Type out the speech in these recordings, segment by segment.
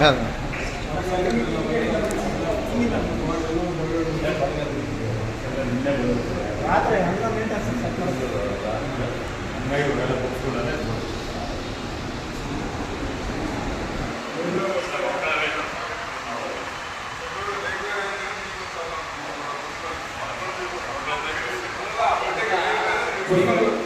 ಹಾಂ ಆಮೇಲೆ ಜಾಸ್ತಿ ತರ್ಸಕ್ಕೆ ಹೇಳು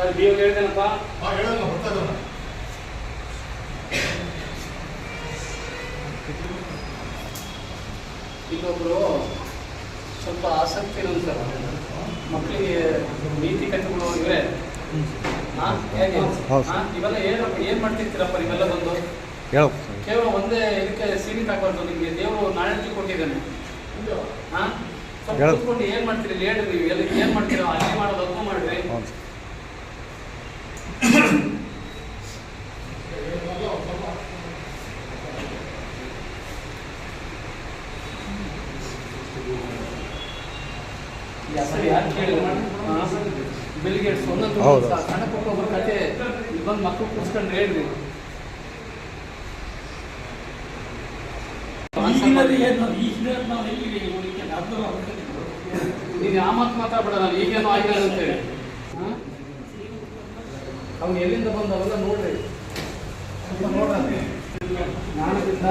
ಸರ್ ಬಿ ಹೇಳಿದ್ದೇನಪ್ಪ ಇಲ್ಲೊಬ್ರು ಸ್ವಲ್ಪ ಆಸಕ್ತಿ ಇರೋದು ಸರ್ ಮಕ್ಕಳಿಗೆ ನೀತಿ ಹೌದು ಹಾ ಇವೆಲ್ಲ ಏನು ಏನ್ ಮಾಡ್ತಿರ್ತೀರಪ್ಪ ನೀವೆಲ್ಲ ಬಂದು? ಕೇವಲ ಒಂದೇ ಇದಕ್ಕೆ ಸೀಮಿತ ಆಗಬಾರ್ದು ನಿಮಗೆ. ದೇವರು ನಾಳೆ ಕೊಟ್ಟಿದ್ದಾನೆ. ಹಾ? ಸ್ವಲ್ಪ. ಕೂತ್ಕೊಂಡು ಏನ್ ಮಾಡ್ತೀರಿ? ಹೇಳಿ ನೀವು. ಎಲ್ಲ ಏನ್ ಮಾಡ್ತೀರೋ? ಅಲ್ಲಿ ಮಾಡೋದು ಅದಕ್ಕೂ ಮಾಡ್ರಿ ಹೌದು ಸರಿ ಯಾರು ಕೇಳಿದ್ರು ಬಿಲ್ ಗೇಟ್ಸ್ ಒಂದೊಂದು ಸಣ್ಣ ಪುಟ್ಟ ಒಬ್ಬರ ಕತೆ ಇಲ್ಲಿ ಬಂದು ಮಕ್ಕಳು ಕೂರ್ಸ್ಕೊಂಡು ಹೇಳ್ರಿ. ನೀನು ಆ ಮಾತು ಮಾತಾಡ್ಬೇಡ ನಾನು ಈಗೇನು ಆಗಿಲ್ಲ ಅಂತೇಳಿ ಅವ್ನು ಎಲ್ಲಿಂದ ಬಂದ ಅವೆಲ್ಲ ನೋಡ್ರಿ ನೋಡ್ರಿ ಜ್ಞಾನದಿಂದ